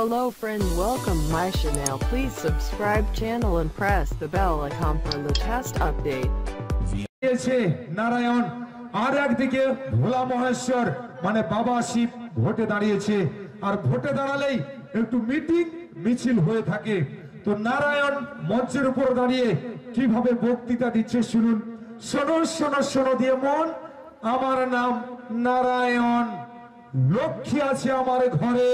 Hello, friend. Welcome, my channel please subscribe channel and press the bell icon for latest update. Narayan, আর একদিকে ভোলা মহেশ্বর মানে বাবা শিব ভোটে দাঁড়িয়েছে। আর ভোটে দাঁড়ালেই একটু মিটিং, মিছিল হয়ে থাকে। তো নারায়ণ মঞ্চের উপর দাঁড়িয়ে কীভাবে বক্তৃতা দিচ্ছে শুনুন। শোনো শোনো শোনো দিয়ে মন। আমার নাম নারায়ণ। লক্ষ্মী আছে আমার ঘরে।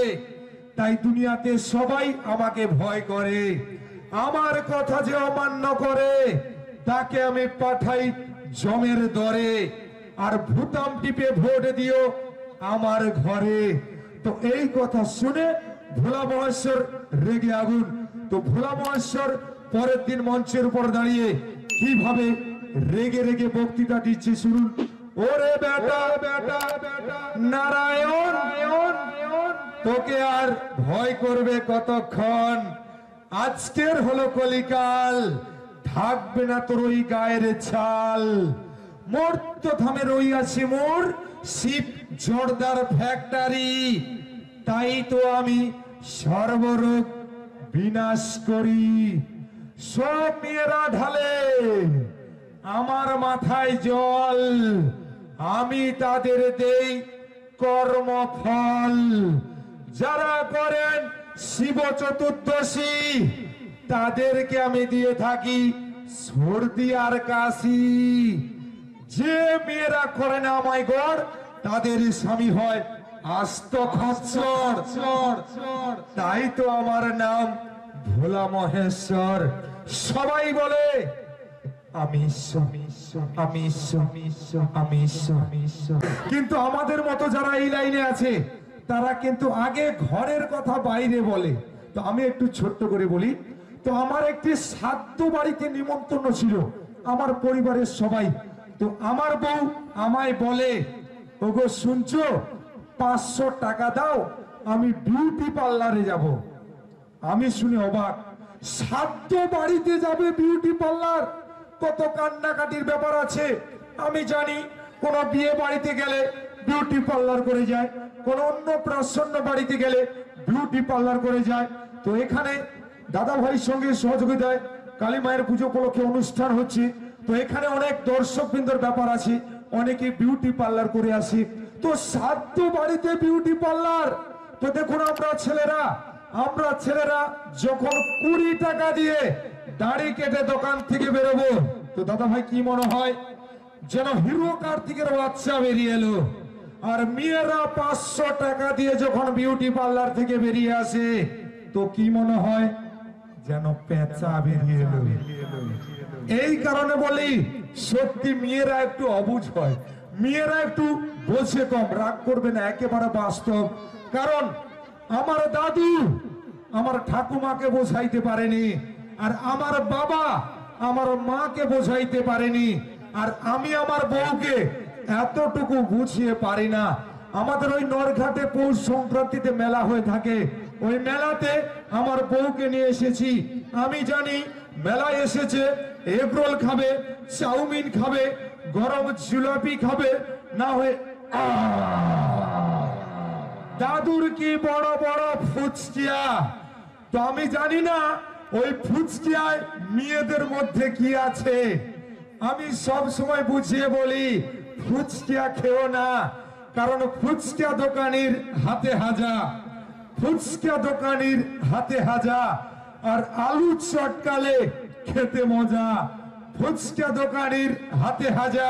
তাই দুনিয়াতে সবাই আমাকে ভয় করে। আমার কথা যে অমান্য করে তাকে আমি পাঠাই জমের দরে। আর ভুতাম টিপে ভোট দিও আমার ঘরে। তো এই কথা শুনে ভোলা মহেশ্বর রেগে আগুন। তো ভোলা মহেশ্বর পরের দিন মঞ্চের উপর দাঁড়িয়ে কীভাবে রেগে রেগে বক্তৃতা দিচ্ছে শুনুন। ওরে বেটা বেটা বেটা নারায়ণ তোকে আর ভয় করবে কতক্ষণ? আজকের হলো কলিকাল, থাকবে না তোর ওই গায়ের ছাল। মোর তো থামে রই আছে মোর, শিব জোরদার ফ্যাক্টরি। তাই তো আমি সর্বরোগ বিনাশ করি। সব মেয়েরা ঢালে আমার মাথায় জল। আমি তাদের দেই কর্মফল। যারা করেন শিব চতুর্দশী, তাদেরকে আমি দিয়ে থাকি সর্দি আর কাশি। যে মেয়েরা করে না, আমায় গড়, তাদের স্বামী হয় আস্ত খচ্চর। তাই তো আমার নাম ভোলা মহেশ্বর। সবাই বলে, আমি আমি আমি। কিন্তু আমাদের মতো যারা এই লাইনে আছে তারা কিন্তু আগে ঘরের কথা বাইরে বলে। তো আমি একটু ছোট্ট করে বলি, তো আমার একটি সাধ্য বাড়িতে নিমন্ত্রণ ছিল, আমার পরিবারের সবাই। তো আমার বউ আমায় বলে, ওগো, শুনছো? পাঁচশো টাকা দাও, আমি বিউটি পার্লারে যাব। আমি শুনে অবাক, সাধ্য বাড়িতে যাবে বিউটি পার্লার? কত কান্নাকাটির ব্যাপার আছে। আমি জানি কোন বিয়ে বাড়িতে গেলে বিউটি পার্লার করে যায়। কোন অন্য প্রসন্ন বাড়িতে গেলে বিউটি পার্লার করে যায়। তো এখানে দাদা ভাইয়ের সঙ্গে সহযোগিতায় কালী মায়ের পুজো উপলক্ষে অনুষ্ঠান হচ্ছে। তো এখানে অনেক দর্শক বৃন্দর ব্যাপার আছে। অনেকে বিউটি পার্লার করে আসি। তো সাধ্য বাড়িতে বিউটি পার্লার তো দেখুন আমরা ছেলেরা আমরা ছেলেরা যখন কুড়ি টাকা দিয়ে দাড়ি কেটে দোকান থেকে বেরোবো, তো দাদা ভাই কি মনে হয়? যেন হিরো কার্তিকের বাচ্চা বেরিয়ে এলো। আর মেয়েরা পাঁচশো টাকা দিয়ে যখন বিউটি পার্লার থেকে বেরিয়ে আসে, তো কি মনে হয়? যেন পেঁচা বেরিয়ে এলো। এই কারণে বলি, সত্যি মেয়েরা একটু অবুঝ হয়। মেয়েরা একটু বোঝে কম, রাগ করবে না, একেবারে বাস্তব। কারণ আমার দাদু আমার ঠাকুমাকে বোঝাইতে পারেনি, আর আমার বাবা আমার মাকে বোঝাইতে পারেনি, আর আমি আমার বউকে এতটুকু বুঝিয়ে পারি না। আমাদের ওই নরঘাটে পৌষ সংক্রান্তিতে মেলা হয়ে থাকে। ওই মেলাতে আমার বউকে নিয়ে এসেছি। আমি জানি মেলায় এসেছে, এগরোল খাবে, চাউমিন খাবে, গরম জিলাপি খাবে, না হয়ে দাদুর কি বড় বড় ফুচকিয়া? তো আমি জানি না ওই ফুচকিয়ায় মেয়েদের মধ্যে কি আছে। আমি সব সময় বুঝিয়ে বলি ফুচকিয়া খেও না, কারণ ফুচকা দোকানির হাতে হাজা। ফুচকা দোকানির হাতে হাজা, আর আলু চটকালে খেতে মজা। ফুচকা দোকানির হাতে হাজা,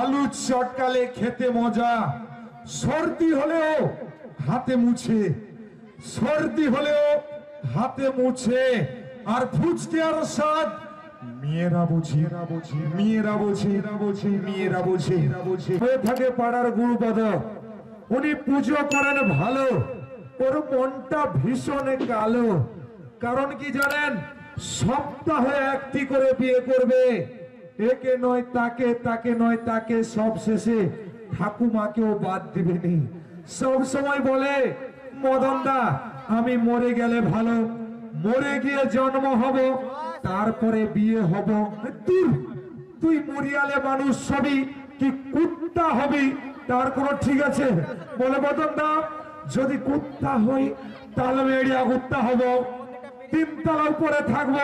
আলু চটকালে খেতে মজা। সর্দি হলেও হাতে মুছে। সর্দি হলেও হাতে মুছে। আর ফুচকে আর স্বাদ মেয়েরা বুঝি মেয়েরা বুঝি মেয়েরা বুঝি। পাড়ার উনি পুজো করেন ভালো, ওর মনটা কালো। কারণ কি জানেন? সপ্তাহে একটি করে বিয়ে করবে। একে নয়, তাকে তাকে নয়, তাকে সব শেষে ঠাকুমাকেও বাদ দিবেনি। সব সময় বলে, মদনদা, আমি মরে গেলে ভালো, মরে গিয়ে জন্ম হব। তারপরে বিয়ে হব দূর তুই মরিয়ালে মানুষ সবই কি কুত্তা হবি, তার কোনো ঠিক আছে? বলে মদন দা, যদি কুত্তা হই, তাহলে এরিয়া ঘুরতে হব। তিনতলা উপরে থাকব,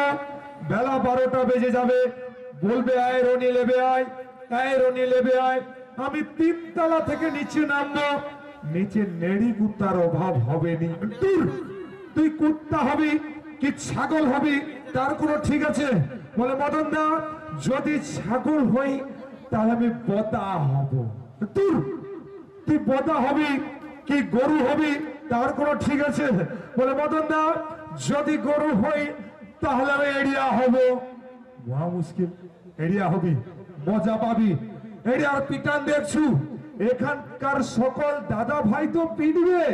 বেলা বারোটা বেজে যাবে। বলবে, আয় রনি, লেবে আয় আয় রনি, লেবে আয়। আমি তিনতলা থেকে নিচে নামবো, নিচে নেড়ি কুত্তার অভাব হবে নি। তুই কুত্তা হবি কি ছাগল হবি তার কোনো ঠিক আছে? বলে, মদন দা, যদি ছাগল হই, তাহলে আমি বতা হব। দূর, তুই বদা হবি, কি গরু হবি, তার কোনো ঠিক আছে? বলে, মদন দা, যদি গরু হই, তাহলে আমি এরিয়া হব। মহা মুশকিল। এরিয়া হবি, মজা পাবি। এরিয়ার পিটান দেখছু, এখানকার সকল দাদা ভাই তো পিটবে,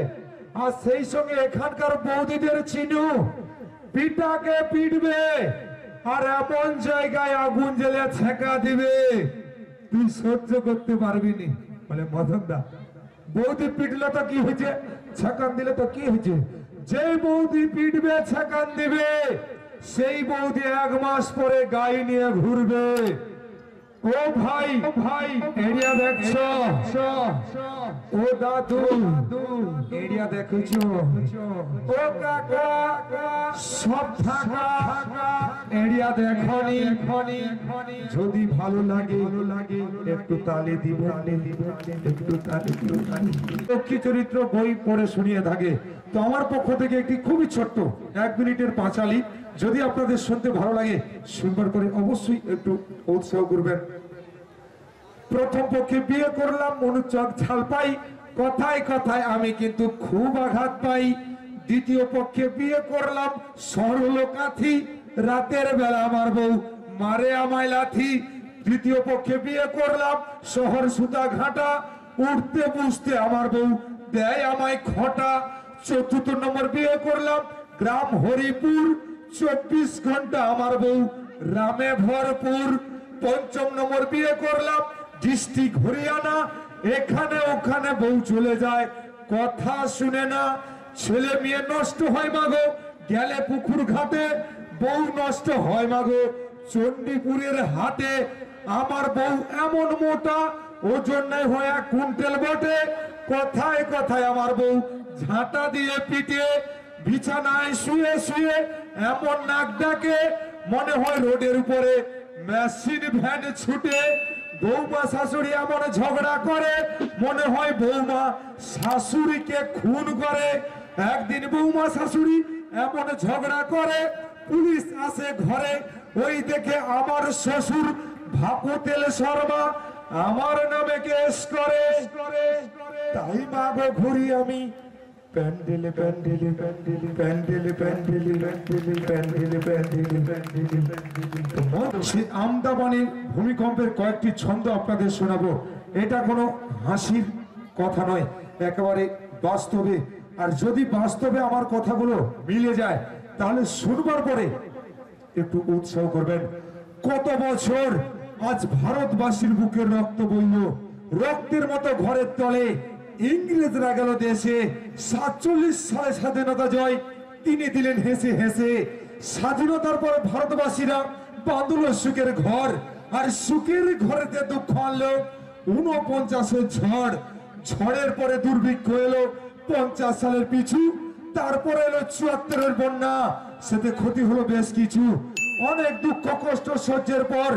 আর সেই সঙ্গে এখানকার বৌদিদের চিনু। পিটাকে পিটবে আর এমন জায়গায় আগুন জেলে ছেঁকা দিবে। তুই সহ্য করতে পারবি নি। বলে মদন দা বৌদি পিটলে তো কি হয়েছে? ছেকান দিলে তো কি হয়েছে? যে বৌদি পিটবে, ছেকান দিবে। সেই বৌদি এক মাস পরে গাই নিয়ে ঘুরবে। ও ভাই ভাই, এরিয়া দেখছ? ও দাদু, এরিয়া দেখছ? ও কাকা, সব থাকা এরিয়া দেখনি। যদি ভালো লাগে, একটু তালে দিবেন। একটু তালি দিবেন। লক্ষ্মী চরিত্র বই পড়ে শুনিয়ে থাকে? তো আমার পক্ষ থেকে একটি খুবই ছোট্ট এক মিনিটের পাঁচালি। যদি আপনাদের শুনতে ভালো লাগে, সুন্দর করে অবশ্যই একটু উৎসাহ করবেন। প্রথম পক্ষে বিয়ে করলাম, মনুচক ঝাল পাই। কথায় কথায় আমি কিন্তু খুব আঘাত পাই। দ্বিতীয় পক্ষে বিয়ে করলাম সরল কাথি রাতের বেলা আমার বউ মারে আমায় লাথি তৃতীয় পক্ষে বিয়ে করলাম, শহর সুতা ঘাটা উঠতে বুঝতে আমার বউ দেয় আমায় খটা। চতুর্থ নম্বর বিয়ে করলাম। গ্রাম হরিপুর, চব্বিশ ঘণ্টা আমার বউ রামে ভরপুর। পঞ্চম নম্বর বিয়ে করলাম, ডিস্ট্রিক্ট হরিয়ানা, এখানে ওখানে বউ চলে যায়। কথা শুনে না, ছেলে মেয়ে নষ্ট হয় মাগো। গেলে পুকুর ঘাটে, বউ নষ্ট হয় মাগো। চণ্ডীপুরের হাটে আমার বউ এমন মোটা ওজন নাই হয় এক কুইন্টাল বটে। কথায় কথায় আমার বউ ঝাঁটা দিয়ে পিটে বিছানায় শুয়ে শুয়ে এমন নাক ডাকে, মনে হয় রোডের উপরে মেশিন ভ্যান ছুটে। বৌমা শাশুড়ি এমন ঝগড়া করে, মনে হয় বৌমা শাশুড়িকে খুন করে। একদিন বৌমা শাশুড়ি এমন ঝগড়া করে, পুলিশ আসে ঘরে, ওই দেখে আমার শ্বশুর ভাকুতেল শর্মা আমার নামে কেস করে। তাই মাগো ঘুরি আমি প্যান্ডেলে প্যান্ডেলে প্যান্ডেলে প্যান্ডেলে প্যান্ডেলে প্যান্ডেলে প্যান্ডেলে প্যান্ডেলে প্যান্ডেলে প্যান্ডেলে সেই ভূমিকম্পের কয়েকটি ছন্দ আপনাদের শোনাবো। এটা কোনো হাসির কথা নয়, একেবারে বাস্তবে। আর যদি বাস্তবে আমার কথাগুলো মিলে যায়, তাহলে শুনবার পরে একটু উৎসাহ করবেন। কত বছর আজ ভারতবাসীর বুকের রক্ত বইল, রক্তের মতো ঘরের তলে ইংরেজরা গেল দেশে সাতচল্লিশ সালে স্বাধীনতা জয়, তিনি দিলেন হেসে হেসে। স্বাধীনতার পর ভারতবাসীরা বাঁধল সুখের ঘর, আর সুখের ঘরেতে দুঃখ আনলো। উনপঞ্চাশের ঝড়, ঝড়ের পরে দুর্ভিক্ষ এলো, পঞ্চাশ সালের পিছু, তারপরে এলো চুয়াত্তরের বন্যা, সেতে ক্ষতি হলো বেশ কিছু। অনেক দুঃখ, কষ্ট, সহ্যের পর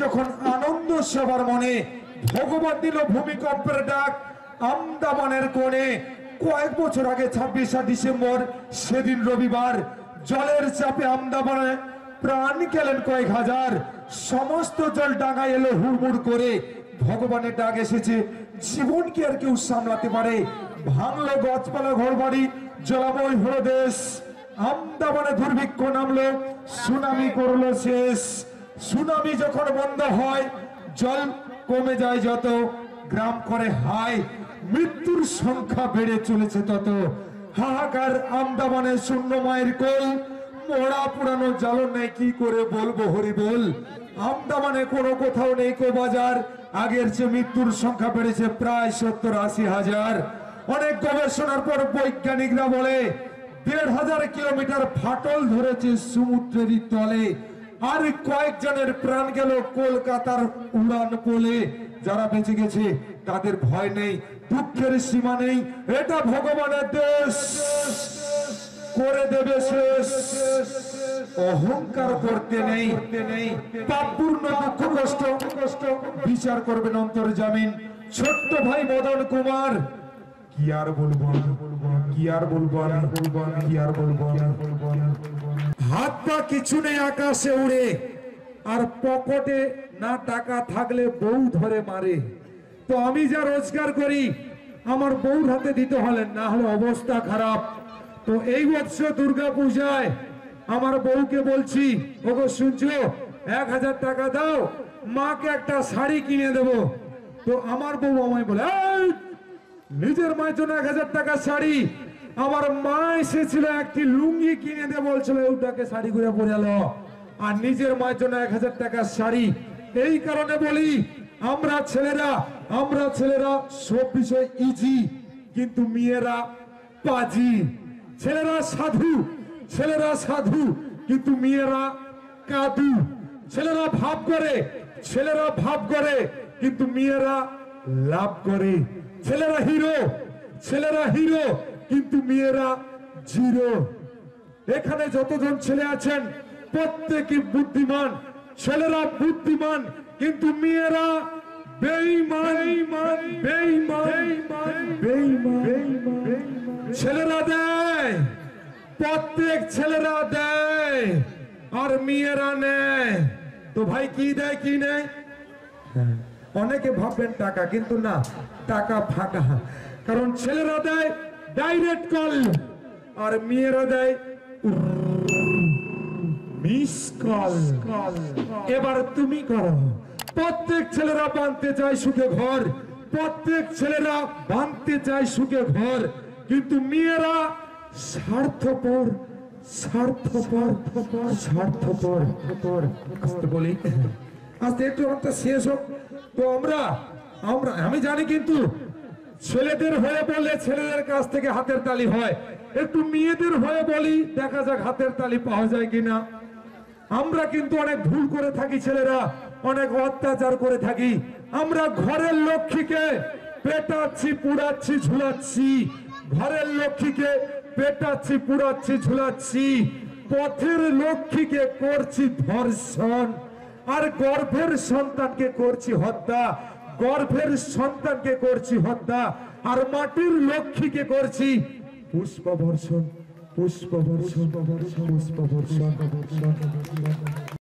যখন আনন্দ সবার মনে, ভগবান দিল ভূমিকম্পের ডাক আমদামানের কোণে কয়েক বছর আগে ছাব্বিশে ডিসেম্বর, সেদিন রবিবার, জলের চাপে আমদামানে প্রাণ গেলেন কয়েক হাজার। সমস্ত জল ডাঙায় এলো হুড়মুড় করে। ভগবানের ডাক এসেছে, জীবনকে আর কেউ সামলাতে পারে। ভাঙলো গাছপালা ঘর বাড়ি জলাময় হলো দেশ আমদামানে দুর্ভিক্ষ নামলো, সুনামি করল শেষ। সুনামি যখন বন্ধ হয়, জল কমে যায় যত। গ্রাম করে হায়, মৃত্যুর সংখ্যা বেড়ে চলেছে তত। হাহাকার আমদামানে শূন্য মায়ের কোল মোড়া পুরানো জ্বালন নেই, কি করে বলব হরি বল? আমদামানে কোনো কোথাও নেই কো বাজার, আগের চেয়ে মৃত্যুর সংখ্যা বেড়েছে প্রায় সত্তর আশি হাজার। অনেক গবেষণার পর বৈজ্ঞানিকরা বলে, দেড় হাজার কিলোমিটার ফাটল ধরেছে সমুদ্রের তলে। আর কয়েকজনের প্রাণ গেল কলকাতার উড়ান পোলে যারা বেঁচে গেছে, তাদের ভয় নেই, দুঃখের সীমা নেই এটা ভগবানের দেশ করে দেবে শেষ অহংকার করতে নেই কষ্ট কষ্ট, বিচার করবেন অন্তর্জামিন ছোট্ট ভাই মদন কুমার, কি আর বলব? কি আর বলব? কি আর বলব? হাত পা কিছু নেই আকাশে উড়ে আর পকেটে না টাকা থাকলে বউ ধরে মারে। তো আমি যা রোজগার করি আমার বউর হাতে দিতে হলে না হলে অবস্থা খারাপ। তো এই বৎস দুর্গা পূজায় আমার বউকে বলছি ওগো শুনছো? এক হাজার টাকা দাও মাকে একটা শাড়ি কিনে দেব। তো আমার বউ আমায় বলে "এই, নিজের মায়ের জন্য এক হাজার টাকা শাড়ি আমার মা এসেছিল, একটি লুঙ্গি কিনে দিয়ে বলছিল ওটাকে শাড়ি করে পরে আর নিজের মায়ের জন্য এক হাজার টাকার শাড়ি। এই কারণে বলি, আমরা ছেলেরা আমরা ছেলেরা সব বিষয় ইজি কিন্তু মেয়েরা পাজি। ছেলেরা সাধু ছেলেরা সাধু, কিন্তু মেয়েরা কাদু। ছেলেরা ভাব করে, ছেলেরা ভাব করে, কিন্তু মেয়েরা লাভ করে। ছেলেরা হিরো ছেলেরা হিরো কিন্তু মেয়েরা জিরো। এখানে যতজন ছেলে আছেন প্রত্যেকে বুদ্ধিমান ছেলেরা বুদ্ধিমান কিন্তু মেয়েরা ছেলেরা দেয় প্রত্যেক ছেলেরা দেয় আর মেয়েরা নেয়। তো ভাই কি দেয় কি নেয়? অনেকে ভাববেন টাকা কিন্তু না টাকা ফাঁকা। কারণ ছেলেরা দেয় ডাইরেক্ট কল আর মেয়েরা দেয় মিস কল এবার তুমি করো। প্রত্যেক ছেলেরা বাঁধতে চায় সুখে ঘর। প্রত্যেক ছেলেরা বাঁধতে চায় সুখে ঘর। কিন্তু মেয়েরা স্বার্থপর স্বার্থপর স্বার্থপর। বলি। আস্তে একটু শেষ হোক। তো আমরা আমরা, আমি জানি কিন্তু ছেলেদের হয়ে বললে ছেলেদের কাছ থেকে হাতের তালি হয়। একটু মেয়েদের হয়ে বলি, দেখা যাক হাতের তালি পাওয়া যায় কিনা। আমরা কিন্তু অনেক ভুল করে থাকি ছেলেরা, অনেক অত্যাচার করে থাকি। আমরা ঘরের লক্ষ্মীকে পেটাচ্ছি, পুড়াচ্ছি, ঝুলাচ্ছি। ঘরের লক্ষ্মীকে পেটাচ্ছি, পুড়াচ্ছি, ঝুলাচ্ছি। পথের লক্ষ্মীকে করছি ধর্ষণ, আর গর্ভের সন্তানকে করছি হত্যা। গর্ভের সন্তানকে করছি হত্যা আর মাটির লক্ষ্মীকে করছি। পুষ্প বর্ষণ পুষ্প পুষ্পবর্ষণ পুষ্পবর্ষণ পুষ্পবর্ষণ।